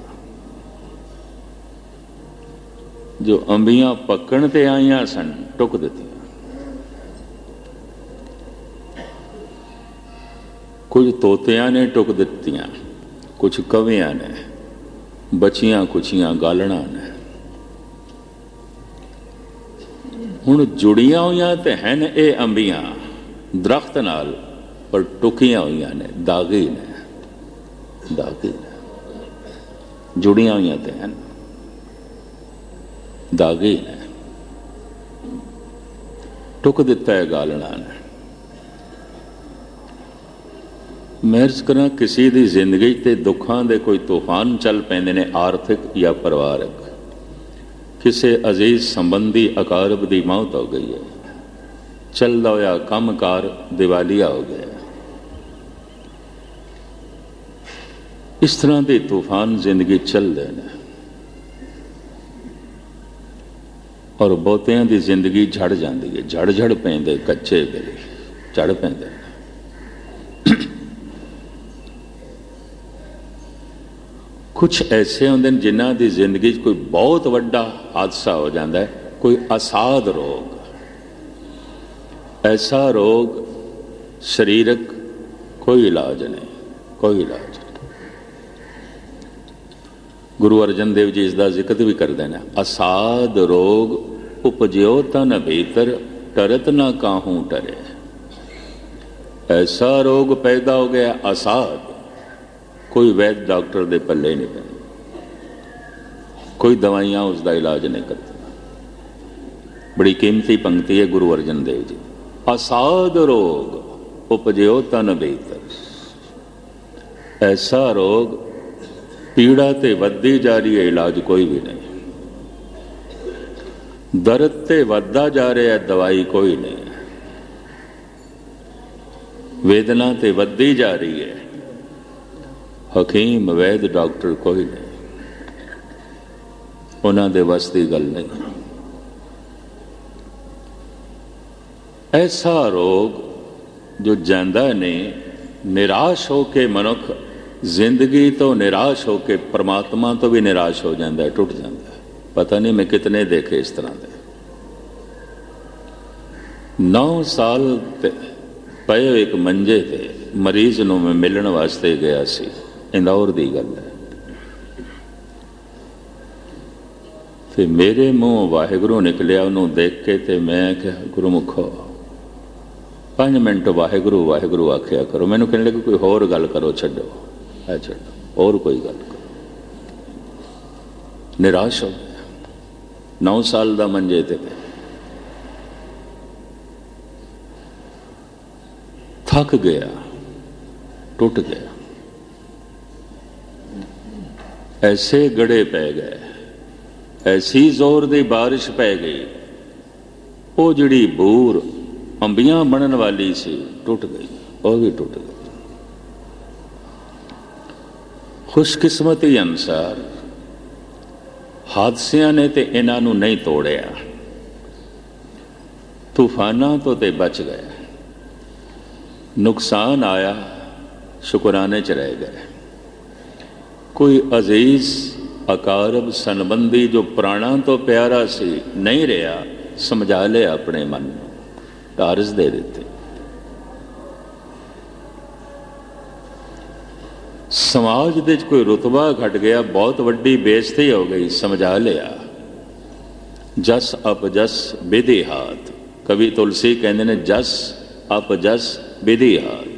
ਜੋ ਅੰਬੀਆਂ ਪੱਕਣ ਤੇ ਆਈਆਂ ਸਨ, ਟੁੱਕ ਦਿੱਤੀਆਂ। ਕੁਝ ਤੋਤਿਆਂ ਨੇ ਟੁਕ ਦਿੱਤੀਆਂ, ਕੁਝ ਕਵਿਆਂ ਨੇ, ਬਚੀਆਂ ਕੁਛੀਆਂ ਗਾਲਣਾ ਨੇ। ਹੁਣ ਜੁੜੀਆਂ ਹੋਈਆਂ ਤੇ ਹਨ ਇਹ ਅੰਬੀਆਂ। ਦਰਖਤ ਨਾਲ, ਪਰ ਟੁਕੀਆਂ ਹੋਈਆਂ ਨੇ, ਦਾਗੀ ਨੇ। ਦਾਗੀ ਨੇ। ਜੁੜੀਆਂ ਹੋਈਆਂ ਤੇ ਹਨ। ਦਾਗੀ ਨੇ। ਟੁਕ ਦਿੱਤਾ ਹੈ ਗਾਲਣਾ ਨੇ। ਮਹਿਰਜ ਕਰਾਂ, ਕਿਸੇ ਦੀ ਜ਼ਿੰਦਗੀ ਤੇ ਦੁੱਖਾਂ ਦੇ ਕੋਈ ਤੂਫਾਨ ਚੱਲ ਪੈਂਦੇ ਨੇ, ਆਰਥਿਕ ਜਾਂ ਪਰਿਵਾਰਕ। ਕਿਸੇ ਅਜ਼ੀਜ਼ ਸੰਬੰਧੀ ਅਕਾਰਬ ਦੀ ਮੌਤ ਹੋ ਗਈ ਹੈ। ਚੱਲਦਾ ਹੋਇਆ ਕੰਮਕਾਰ ਦਿਵਾਲੀਆ ਹੋ ਗਿਆ ਇਸ ਤਰ੍ਹਾਂ ਦੇ ਤੂਫਾਨ ਜ਼ਿੰਦਗੀ ਚੱਲਦੇ ਨੇ ਔਰ ਬਹੁਤਿਆਂ ਦੀ ਜ਼ਿੰਦਗੀ ਝੜ ਜਾਂਦੀ ਹੈ। ਝੜ ਝੜ ਪੈਂਦੇ, ਕੱਚੇ ਵੇਲੇ ਝੜ ਪੈਂਦੇ ਕੁਝ ਐਸੇ ਹੁੰਦੇ ਨੇ ਜਿਨ੍ਹਾਂ ਦੀ ਜ਼ਿੰਦਗੀ 'ਚ ਕੋਈ ਬਹੁਤ ਵੱਡਾ ਹਾਦਸਾ ਹੋ ਜਾਂਦਾ ਹੈ, ਕੋਈ ਅਸਾਧ ਰੋਗ। ਐਸਾ ਰੋਗ ਸਰੀਰਕ ਕੋਈ ਇਲਾਜ ਨਹੀਂ, ਕੋਈ ਇਲਾਜ ਨਹੀਂ। ਗੁਰੂ ਅਰਜਨ ਦੇਵ ਜੀ ਇਸ ਦਾ ਜ਼ਿਕਰ ਵੀ ਕਰਦੇ ਨੇ, ਅਸਾਧ ਰੋਗ ਉਪਜਿਓ ਤਨ ਭੀਤਰ, ਟਰਤ ਨਾ ਕਾਹੂ ਟਰੇ। ਐਸਾ ਰੋਗ ਪੈਦਾ ਹੋ ਗਿਆ ਅਸਾਧ। ਕੋਈ ਵੈਦ ਡਾਕਟਰ ਦੇ ਪੱਲੇ ਨਹੀਂ ਪੈਂਦਾ। ਕੋਈ ਦਵਾਈਆਂ ਉਸ ਦਾ ਇਲਾਜ ਨਹੀਂ ਕਰਦਾ। ਬੜੀ ਕੀਮਤੀ ਪੰਕਤੀ ਹੈ ਗੁਰੂ ਅਰਜਨ ਦੇਵ ਜੀ। ਅਸਾਧ ਰੋਗ ਉਪਜਿਓ ਤਨ ਭੀਤਰ ਐਸਾ ਰੋਗ ਪੀੜਾ ਤੇ ਵੱਧਦੀ ਜਾ ਰਹੀ ਹੈ, ਇਲਾਜ ਕੋਈ ਵੀ ਨਹੀਂ। ਦਰਦ ਤੇ ਵੱਧਦਾ ਜਾ ਰਿਹਾ ਹੈ, ਦਵਾਈ ਕੋਈ ਨਹੀਂ ਵੇਦਨਾ ਤੇ ਵੱਧਦੀ ਜਾ ਰਹੀ ਹੈ। ਹਕੀਮ, ਵੈਦ ਡਾਕਟਰ ਕੋਈ ਨਹੀਂ। ਉਹਨਾਂ ਦੇ ਵੱਸ ਦੀ ਗੱਲ ਨਹੀਂ। ਐਸਾ ਰੋਗ ਜੋ ਜਾਂਦਾ ਨਹੀਂ ਨਿਰਾਸ਼ ਹੋ ਕੇ ਮਨੁੱਖ ਜ਼ਿੰਦਗੀ ਤੋਂ ਨਿਰਾਸ਼ ਹੋ ਕੇ ਪਰਮਾਤਮਾ ਤੋਂ ਵੀ ਨਿਰਾਸ਼ ਹੋ ਜਾਂਦਾ ਟੁੱਟ ਜਾਂਦਾ ਪਤਾ ਨਹੀਂ ਮੈਂ ਕਿਤਨੇ ਦੇਖੇ ਇਸ ਤਰ੍ਹਾਂ ਦੇ। 9 ਸਾਲ ਪਏ ਹੋਏ ਇੱਕ ਮੰਜੇ ਤੇ ਮਰੀਜ਼ ਨੂੰ ਮੈਂ ਮਿਲਣ ਵਾਸਤੇ ਗਿਆ ਸੀ। ਇੰਦੌਰ ਦੀ ਗੱਲ ਹੈ। ਤੇ ਮੇਰੇ ਮੂੰਹ ਵਾਹਿਗੁਰੂ ਨਿਕਲਿਆ ਉਹਨੂੰ ਦੇਖ ਕੇ ਤੇ ਮੈਂ ਕਿਹਾ, ਗੁਰਮੁਖੋ 5 ਮਿੰਟ ਵਾਹਿਗੁਰੂ ਵਾਹਿਗੁਰੂ ਆਖਿਆ ਕਰੋ। ਮੈਨੂੰ ਕਹਿਣ ਲੱਗੇ, ਕੋਈ ਹੋਰ ਗੱਲ ਕਰੋ, ਛੱਡੋ। ਐ ਛੱਡੋ, ਹੋਰ ਕੋਈ ਗੱਲ ਕਰੋ। ਨਿਰਾਸ਼ ਹੋ ਗਿਆ। 9 ਸਾਲ ਦਾ ਮੰਜੇ ਤੇ ਥੱਕ ਗਿਆ, ਟੁੱਟ ਗਿਆ। ਐਸੇ ਗੜੇ ਪੈ ਗਏ, ਐਸੀ ਜ਼ੋਰ ਦੀ ਬਾਰਿਸ਼ ਪੈ ਗਈ। ਉਹ ਜਿਹੜੀ ਬੂਰ ਅੰਬੀਆਂ ਬਣਨ ਵਾਲੀ ਸੀ, ਟੁੱਟ ਗਈ, ਉਹ ਵੀ ਟੁੱਟ ਗਈ। ਖੁਸ਼ਕਿਸਮਤੀ ਅਨਸਾਰ ਹਾਦਸਿਆਂ ਨੇ ਤੇ ਇਹਨਾਂ ਨੂੰ ਨਹੀਂ ਤੋੜਿਆ। ਤੂਫਾਨਾਂ ਤੋਂ ਤੇ ਬਚ ਗਏ। ਨੁਕਸਾਨ ਆਇਆ, ਸ਼ੁਕਰਾਨੇ ਚ ਰਹਿ ਗਏ। ਕੋਈ ਅਜ਼ੀਜ਼, ਅਕਾਰਬ ਸੰਬੰਧੀ ਜੋ ਪ੍ਰਾਣਾਂ ਤੋਂ ਪਿਆਰਾ ਸੀ ਨਹੀਂ ਰਿਹਾ, ਸਮਝਾ ਲਿਆ ਆਪਣੇ ਮਨ ਨੂੰ। ਕਾਰਜ ਦੇ ਦਿੱਤੇ। ਸਮਾਜ ਦੇ ਵਿੱਚ ਕੋਈ ਰੁਤਬਾ ਘਟ ਗਿਆ, ਬਹੁਤ ਵੱਡੀ ਬੇਇੱਜ਼ਤੀ ਹੋ ਗਈ, ਸਮਝਾ ਲਿਆ। ਜਸ ਅਪਜਸ ਵਿਧੀ ਹਾਥ। ਕਵੀ ਤੁਲਸੀ ਕਹਿੰਦੇ ਨੇ, ਜਸ ਅਪਜਸ ਵਿਧੀ ਹਾਥ।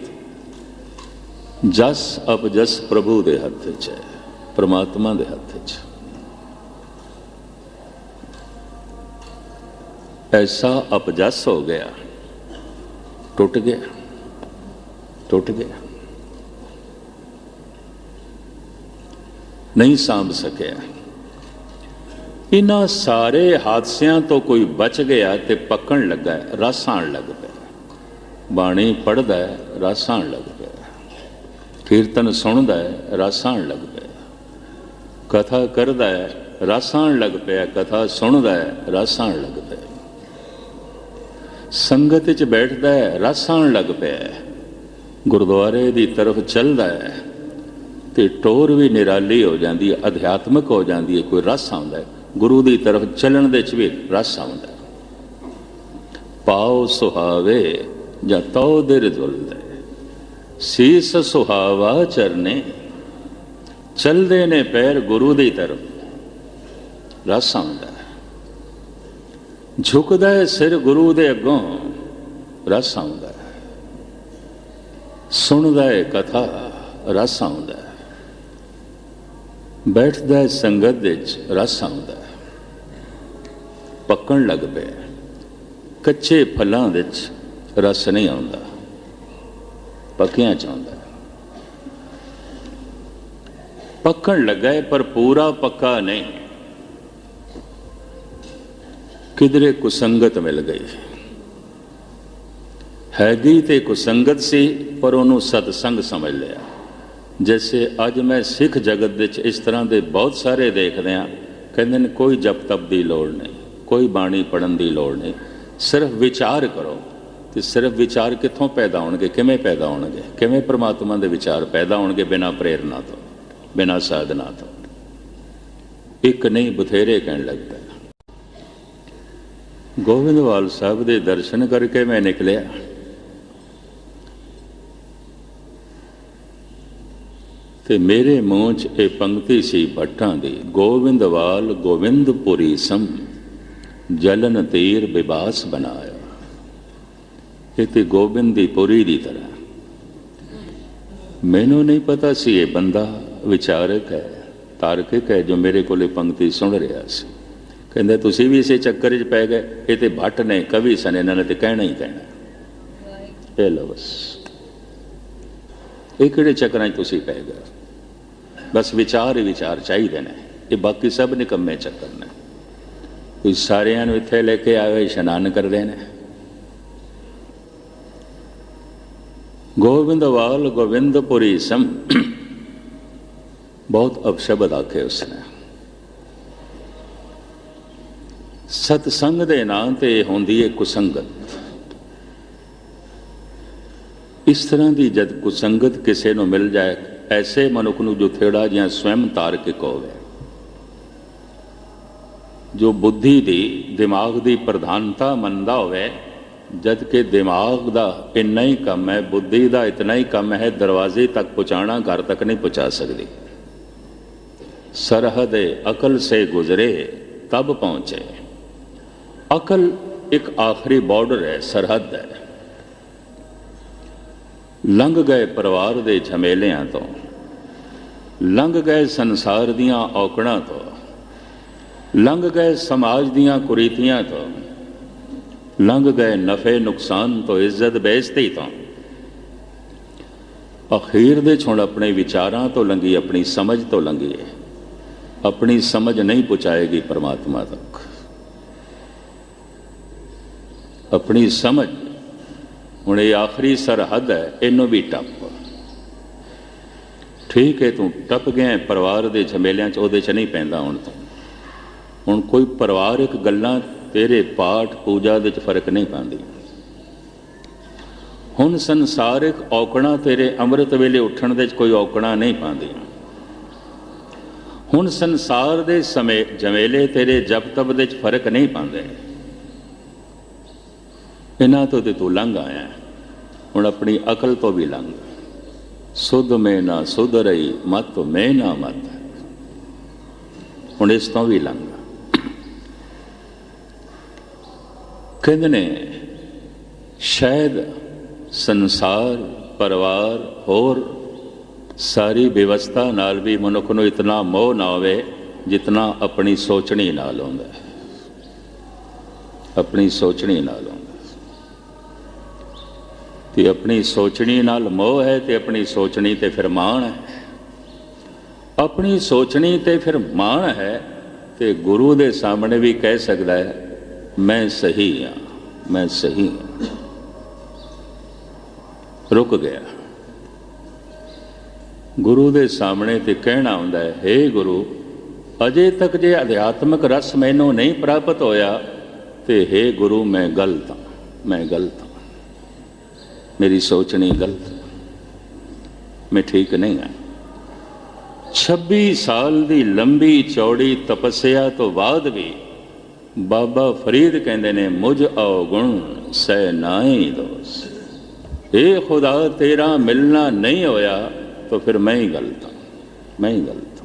ਜਸ ਅਪਜਸ ਪ੍ਰਭੂ ਦੇ ਹੱਥ 'ਚ ਹੈ, ਪ੍ਰਮਾਤਮਾ ਦੇ ਹੱਥ 'ਚ ਐਸਾ ਅਪਜਸ ਹੋ ਗਿਆ, ਟੁੱਟ ਗਿਆ ਟੁੱਟ ਗਿਆ। ਨਹੀਂ ਸਾਂਭ ਸਕਿਆ। ਇਹਨਾਂ ਸਾਰੇ ਹਾਦਸਿਆਂ ਤੋਂ ਕੋਈ ਬਚ ਗਿਆ ਤੇ ਪੱਕਣ ਲੱਗਾ ਰਸ ਆਉਣ ਲੱਗ ਪਿਆ। ਬਾਣੀ ਪੜਦਾ ਰਸ ਆਉਣ ਲੱਗ ਪਿਆ ਕੀਰਤਨ ਸੁਣਦਾ ਹੈ ਰਸ ਆਉਣ ਲੱਗ ਪਿਆ। ਕਥਾ ਕਰਦਾ ਹੈ ਰਸ ਆਉਣ ਲੱਗ ਪਿਆ। ਕਥਾ ਸੁਣਦਾ ਹੈ ਰਸ ਆਉਣ ਲੱਗ ਪਿਆ। ਸੰਗਤ ਵਿੱਚ ਬੈਠਦਾ ਹੈ ਰਸ ਆਉਣ ਲੱਗ ਪਿਆ ਗੁਰਦੁਆਰੇ ਦੀ ਤਰਫ ਚੱਲਦਾ ਹੈ ਤੇ ਟੋਰ ਵੀ ਨਿਰਾਲੀ ਹੋ ਜਾਂਦੀ ਹੈ, ਅਧਿਆਤਮਿਕ ਹੋ ਜਾਂਦੀ ਹੈ, ਕੋਈ ਰਸ ਆਉਂਦਾ ਹੈ। ਗੁਰੂ ਦੀ ਤਰਫ ਚੱਲਣ ਦੇ ਚ ਵੀ ਰਸ ਆਉਂਦਾ ਹੈ। ਪਾਉ ਸੁਹਾਵੇ ਜਾਂ ਤਉ ਦਿਰ ਜ਼ੁਲਦੇ ਸੀਸ ਸੁਹਾਵਾ ਚਰਨੇ, ਚਲਦੇ ਨੇ ਪੈਰ ਗੁਰੂ ਦੀ ਤਰਫ। ਰਸ ਆਉਂਦਾ ਹੈ। ਝੁਕਦਾ ਹੈ ਸਿਰ ਗੁਰੂ ਦੇ ਅੱਗੋਂ, ਰਸ ਆਉਂਦਾ ਹੈ। ਸੁਣਦਾ ਹੈ ਕਥਾ, ਰਸ ਆਉਂਦਾ ਹੈ। ਬੈਠਦਾ ਹੈ ਸੰਗਤ ਵਿੱਚ, ਰਸ ਆਉਂਦਾ ਹੈ। ਪੱਕਣ ਲੱਗ ਪਿਆ ਕੱਚੇ ਫਲਾਂ ਵਿੱਚ ਰਸ ਨਹੀਂ ਆਉਂਦਾ। ਪੱਕਿਆਂ ਚਾਹੁੰਦਾ ਪੱਕਣ ਲੱਗਾ ਹੈ, ਪਰ ਪੂਰਾ ਪੱਕਾ ਨਹੀਂ। ਕਿਧਰੇ ਕੁਸੰਗਤ ਮਿਲ ਗਈ। ਹੈਗੀ ਤੇ ਕੁਸੰਗਤ ਸੀ, ਪਰ ਉਹਨੂੰ ਸਤਸੰਗ ਸਮਝ ਲਿਆ। ਜੈਸੇ ਅੱਜ ਮੈਂ ਸਿੱਖ ਜਗਤ ਵਿੱਚ ਇਸ ਤਰ੍ਹਾਂ ਦੇ ਬਹੁਤ ਸਾਰੇ ਦੇਖਦੇ ਹਾਂ, ਕਹਿੰਦੇ ਨੇ ਕੋਈ ਜਪ ਤਪ ਦੀ ਲੋੜ ਨਹੀਂ, ਕੋਈ ਬਾਣੀ ਪੜਨ ਦੀ ਲੋੜ ਨਹੀਂ, ਸਿਰਫ ਵਿਚਾਰ ਕਰੋ। ਤੇ ਸਿਰਫ ਵਿਚਾਰ ਕਿੱਥੋਂ ਪੈਦਾ ਹੋਣਗੇ, ਕਿਵੇਂ ਪੈਦਾ ਹੋਣਗੇ? ਕਿਵੇਂ ਪ੍ਰਮਾਤਮਾ ਦੇ ਵਿਚਾਰ ਪੈਦਾ ਹੋਣਗੇ ਬਿਨਾਂ ਪ੍ਰੇਰਣਾ ਤੋਂ, ਬਿਨਾਂ ਸਾਧਨਾ ਤੋਂ? ਇੱਕ ਨਹੀਂ, ਬਥੇਰੇ ਕਹਿਣ ਲੱਗਦਾ ਗੋਬਿੰਦਵਾਲ ਸਾਹਿਬ ਦੇ ਦਰਸ਼ਨ ਕਰਕੇ ਮੈਂ ਨਿਕਲਿਆ। ਤੇ ਮੇਰੇ ਮੂੰਹ 'ਚ ਇਹ ਪੰਕਤੀ ਸੀ ਭੱਟਾਂ ਦੀ ਗੋਬਿੰਦਵਾਲ ਗੋਬਿੰਦਪੁਰੀ ਸਮ ਜਲਨ ਤੀਰ ਬਿਬਾਸ ਬਣਾਇਆ। ਇਹ ਤੇ ਗੋਬਿੰਦ ਦੀ ਪੁਰੀ ਦੀ ਤਰ੍ਹਾਂ। ਮੈਨੂੰ ਨਹੀਂ ਪਤਾ ਸੀ ਇਹ ਬੰਦਾ ਵਿਚਾਰਕ ਹੈ ਤਾਰਕਿਕ ਹੈ ਜੋ ਮੇਰੇ ਕੋਲੇ ਪੰਕਤੀ ਸੁਣ ਰਿਹਾ ਸੀ। ਕਹਿੰਦੇ ਤੁਸੀਂ ਵੀ ਇਸੇ ਚੱਕਰ 'ਚ ਪੈ ਗਏ। ਇਹ ਤੇ ਭੱਟ ਨੇ ਕਵੀ ਸਨ ਇਹਨਾਂ ਨੇ ਤੇ ਕਹਿਣਾ ਹੀ ਕਹਿਣਾ। ਇਹ ਲਓ ਬਸ। ਇਹ ਕਿਹੜੇ ਚੱਕਰਾਂ 'ਚ ਤੁਸੀਂ ਪੈ ਗਏ? ਬਸ ਵਿਚਾਰ ਹੀ ਵਿਚਾਰ ਚਾਹੀਦੇ ਨੇ। ਇਹ ਬਾਕੀ ਸਭ ਨਿਕੰਮੇ ਚੱਕਰ ਨੇ। ਕੋਈ ਸਾਰਿਆਂ ਨੂੰ ਇੱਥੇ ਲੈ ਕੇ ਆਵੇ ਇਸ਼ਨਾਨ ਕਰਦੇ ਨੇ। ਗੋਬਿੰਦਵਾਲ ਗੋਬਿੰਦਪੁਰੀ ਸਮ ਬਹੁਤ ਅਪਸ਼ਬਦ ਆਖੇ ਉਸਨੇ। ਸਤਸੰਗ ਦੇ ਨਾਂ ਤੇ ਹੁੰਦੀ ਹੈ ਕੁਸੰਗਤ। ਇਸ ਤਰ੍ਹਾਂ ਦੀ ਜਦ ਕੁਸੰਗਤ ਕਿਸੇ ਨੂੰ ਮਿਲ ਜਾਏ, ਐਸੇ ਮਨੁੱਖ ਨੂੰ ਜੋ ਥੇੜਾ ਜਾਂ ਸਵੈਮ ਤਾਰਕਿਕ ਹੋਵੇ। ਜੋ ਬੁੱਧੀ ਦੀ, ਦਿਮਾਗ ਦੀ ਪ੍ਰਧਾਨਤਾ ਮੰਨਦਾ ਹੋਵੇ ਜਦ ਕਿ ਦਿਮਾਗ ਦਾ ਇੰਨਾ ਹੀ ਕੰਮ ਹੈ, ਬੁੱਧੀ ਦਾ ਇਤਨਾ ਹੀ ਕੰਮ ਹੈ, ਦਰਵਾਜ਼ੇ ਤੱਕ ਪਹੁੰਚਾਣਾ ਘਰ ਤੱਕ ਨਹੀਂ ਪਹੁੰਚਾ ਸਕਦੀ। ਸਰਹਦ ਅਕਲ ਸੇ ਗੁਜ਼ਰੇ, ਤਬ ਪਹੁੰਚੇ। ਅਕਲ ਇੱਕ ਆਖਰੀ ਬਾਰਡਰ ਹੈ, ਸਰਹੱਦ ਹੈ। ਲੰਘ ਗਏ ਪਰਿਵਾਰ ਦੇ ਝਮੇਲਿਆਂ ਤੋਂ, ਲੰਘ ਗਏ ਸੰਸਾਰ ਦੀਆਂ ਔਕੜਾਂ ਤੋਂ, ਲੰਘ ਗਏ ਸਮਾਜ ਦੀਆਂ ਕੁਰੀਤੀਆਂ ਤੋਂ ਲੰਘ ਗਏ ਨਫੇ ਨੁਕਸਾਨ ਤੋਂ ਇੱਜ਼ਤ ਬੇਇੱਜ਼ਤੀ ਤੋਂ। ਅਖੀਰ ਦੇ ਛੁਣ ਆਪਣੇ ਵਿਚਾਰਾਂ ਤੋਂ ਲੰਗੀ ਆਪਣੀ ਸਮਝ ਤੋਂ ਲੰਗੀ ਹੈ। ਆਪਣੀ ਸਮਝ ਨਹੀਂ ਪਹੁੰਚਾਏਗੀ ਪਰਮਾਤਮਾ ਤੱਕ। ਆਪਣੀ ਸਮਝ, ਹੁਣ ਇਹ ਆਖਰੀ ਸਰਹੱਦ ਹੈ, ਇਹਨੂੰ ਵੀ ਟੱਪ। ਠੀਕ ਹੈ, ਤੂੰ ਟੱਪ ਗਿਆ ਪਰਿਵਾਰ ਦੇ ਝਮੇਲਿਆਂ 'ਚ, ਉਹਦੇ 'ਚ ਨਹੀਂ ਪੈਂਦਾ ਹੁਣ ਤੂੰ। ਹੁਣ ਕੋਈ ਪਰਿਵਾਰਿਕ ਗੱਲਾਂ ਤੇਰੇ ਪਾਠ ਪੂਜਾ ਵਿੱਚ ਫ਼ਰਕ ਨਹੀਂ ਪਾਉਂਦੀ ਹੁਣ ਸੰਸਾਰਿਕ ਔਕਣਾ ਤੇਰੇ ਅੰਮ੍ਰਿਤ ਵੇਲੇ ਉੱਠਣ ਦੇ ਵਿੱਚ ਕੋਈ ਔਕਣਾ ਨਹੀਂ ਪਾਉਂਦੀ। ਹੁਣ ਸੰਸਾਰ ਦੇ ਸਮੇਂ ਜਮੇਲੇ ਤੇਰੇ ਜਪ ਤਪ ਦੇ ਵਿੱਚ ਫ਼ਰਕ ਨਹੀਂ ਪਾਉਂਦੇ। ਇਹਨਾਂ ਤੋਂ ਤੇ ਤੂੰ ਲੰਘ ਆਇਆ ਹੁਣ ਆਪਣੀ ਅਕਲ ਤੋਂ ਵੀ ਲੰਘ। ਸੁਧ ਮੈਂ ਨਾ ਸੁਧ ਰਹੀ, ਮਤ ਮੈਂ ਨਾ ਮਤ। ਹੁਣ ਇਸ ਤੋਂ ਵੀ ਲੰਘ। ਕਹਿੰਦੇ ਨੇ ਸ਼ਾਇਦ ਸੰਸਾਰ, ਪਰਿਵਾਰ, ਹੋਰ ਸਾਰੀ ਵਿਵਸਥਾ ਨਾਲ ਵੀ ਮਨੁੱਖ ਨੂੰ ਇਤਨਾ ਮੋਹ ਨਾ ਹੋਵੇ ਜਿਤਨਾ ਆਪਣੀ ਸੋਚਣੀ ਨਾਲ ਹੁੰਦਾ ਹੈ। ਆਪਣੀ ਸੋਚਣੀ ਨਾਲ ਹੁੰਦਾ ਤੇ ਆਪਣੀ ਸੋਚਣੀ ਨਾਲ ਮੋਹ ਹੈ ਤੇ ਆਪਣੀ ਸੋਚਣੀ ਤੇ ਫਿਰ ਮਾਣ ਹੈ। ਆਪਣੀ ਸੋਚਣੀ ਤੇ ਫਿਰ ਮਾਣ ਹੈ ਤੇ ਗੁਰੂ ਦੇ ਸਾਹਮਣੇ ਵੀ ਕਹਿ ਸਕਦਾ ਹੈ ਮੈਂ ਸਹੀ ਹਾਂ, ਮੈਂ ਸਹੀ ਹਾਂ। ਰੁਕ ਗਿਆ। ਗੁਰੂ ਦੇ ਸਾਹਮਣੇ ਤੇ ਕਹਿਣਾ ਹੁੰਦਾ ਹੈ हे ਗੁਰੂ, ਅਜੇ ਤੱਕ ਜੇ ਅਧਿਆਤਮਕ ਰਸ ਮੈਨੂੰ ਨਹੀਂ ਪ੍ਰਾਪਤ ਹੋਇਆ, ਤੇ हे ਗੁਰੂ, ਮੈਂ ਗਲਤ ਹਾਂ, ਮੈਂ ਗਲਤ ਹਾਂ। ਮੇਰੀ ਸੋਚਣੀ ਗਲਤ ਹੈ। ਮੈਂ ਠੀਕ ਨਹੀਂ ਹਾਂ। 26 ਸਾਲ ਦੀ ਲੰਬੀ ਚੌੜੀ ਤਪੱਸਿਆ ਤੋਂ ਬਾਅਦ ਵੀ ਬਾਬਾ ਫਰੀਦ ਕਹਿੰਦੇ ਨੇ, ਮੁਝ ਔਗੁਣ ਸਹਿ ਨਾਹੀ ਦੋਸ। ਇਹ ਖੁਦਾ, ਤੇਰਾ ਮਿਲਣਾ ਨਹੀਂ ਹੋਇਆ, ਤਾਂ ਫਿਰ ਮੈਂ ਹੀ ਗਲਤ ਹਾਂ, ਮੈਂ ਹੀ ਗਲਤ